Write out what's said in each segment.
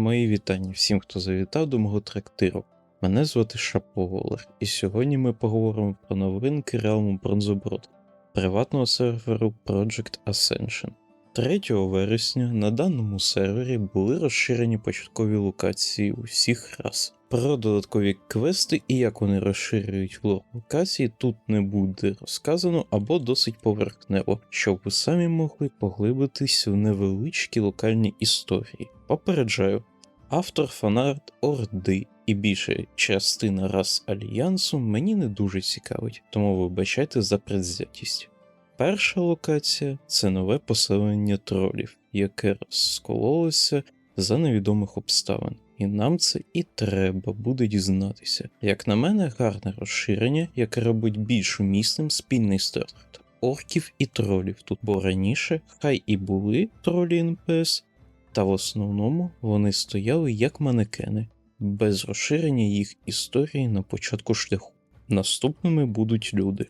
Мої вітання всім, хто завітав до мого трактиру. Мене звати Шаповолер, і сьогодні ми поговоримо про новинки реалму Бронзоброд, приватного серверу Project Ascension. 3 вересня на даному сервері були розширені початкові локації усіх рас. Про додаткові квести і як вони розширюють лор локації тут не буде розказано або досить поверхнево, щоб ви самі могли поглибитись в невеличкі локальні історії. Попереджаю, автор фанарт Орди і більша частина рас Альянсу мені не дуже цікавить, тому вибачайте за предвзятість. Перша локація це нове поселення тролів, яке розкололося за невідомих обставин. І нам це і треба буде дізнатися. Як на мене, гарне розширення, яке робить більш умісним спільний старт орків і тролів тут, бо раніше хай і були тролі НПС, та в основному вони стояли як манекени, без розширення їх історії на початку шляху. Наступними будуть люди,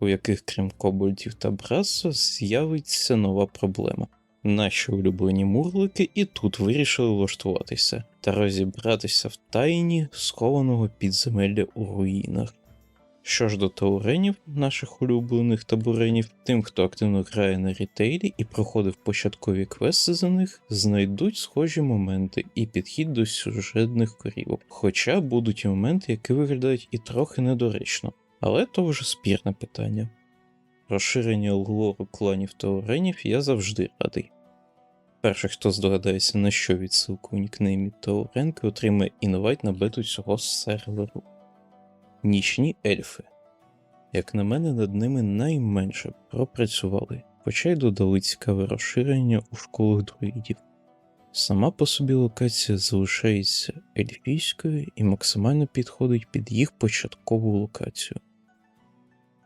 у яких крім кобальтів та браса з'явиться нова проблема. Наші улюблені мурлики і тут вирішили влаштуватися та розібратися в тайні схованого підземелля у руїнах. Що ж до тауренів, наших улюблених табуренів, тим, хто активно грає на рітейлі і проходив початкові квести за них, знайдуть схожі моменти і підхід до сюжетних корівок. Хоча будуть і моменти, які виглядають і трохи недоречно, але то вже спірне питання. Розширення лору кланів тауренів я завжди радий. Перший, хто здогадається, на що відсилку у нікнеймі Тауренки, отримає інвайт на бету цього серверу. Нічні ельфи. Як на мене, над ними найменше пропрацювали, хоча й додали цікаве розширення у школах друїдів. Сама по собі локація залишається ельфійською і максимально підходить під їх початкову локацію.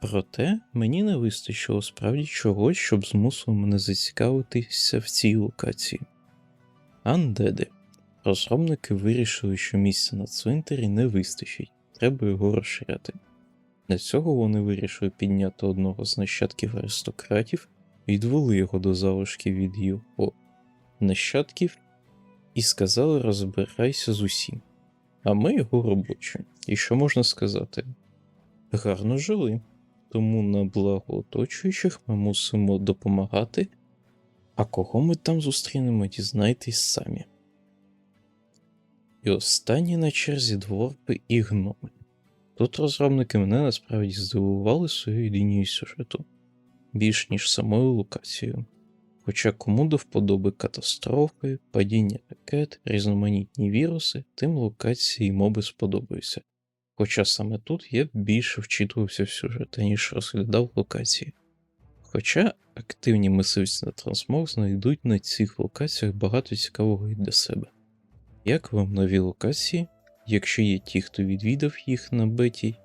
Проте мені не вистачило справді чогось, щоб змусило мене зацікавитися в цій локації. Андеди. Розробники вирішили, що місця на цвинтарі не вистачить, треба його розширяти. Для цього вони вирішили підняти одного з нащадків аристократів, відвели його до залишків від його нащадків і сказали розбирайся з усім. А ми його робочі. І що можна сказати? Гарно жили тому на благо оточуючих ми мусимо допомагати. А кого ми там зустрінемо, дізнайтесь самі. І останні на черзі дворпи і гноми. Тут розробники мене насправді здивували своєю лінією сюжету більш ніж самою локацією. Хоча кому до вподоби катастрофи, падіння ракет, різноманітні віруси, тим локації й моби сподобаються. Хоча саме тут я більше вчитувався в сюжет, ніж розглядав локації. Хоча активні мисливці на трансмог знайдуть на цих локаціях багато цікавого і для себе. Як вам нові локації, якщо є ті, хто відвідав їх на беті,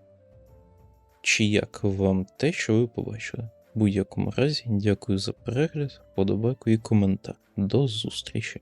чи як вам те, що ви побачили? В будь-якому разі, дякую за перегляд, подобайку і коментар. До зустрічі!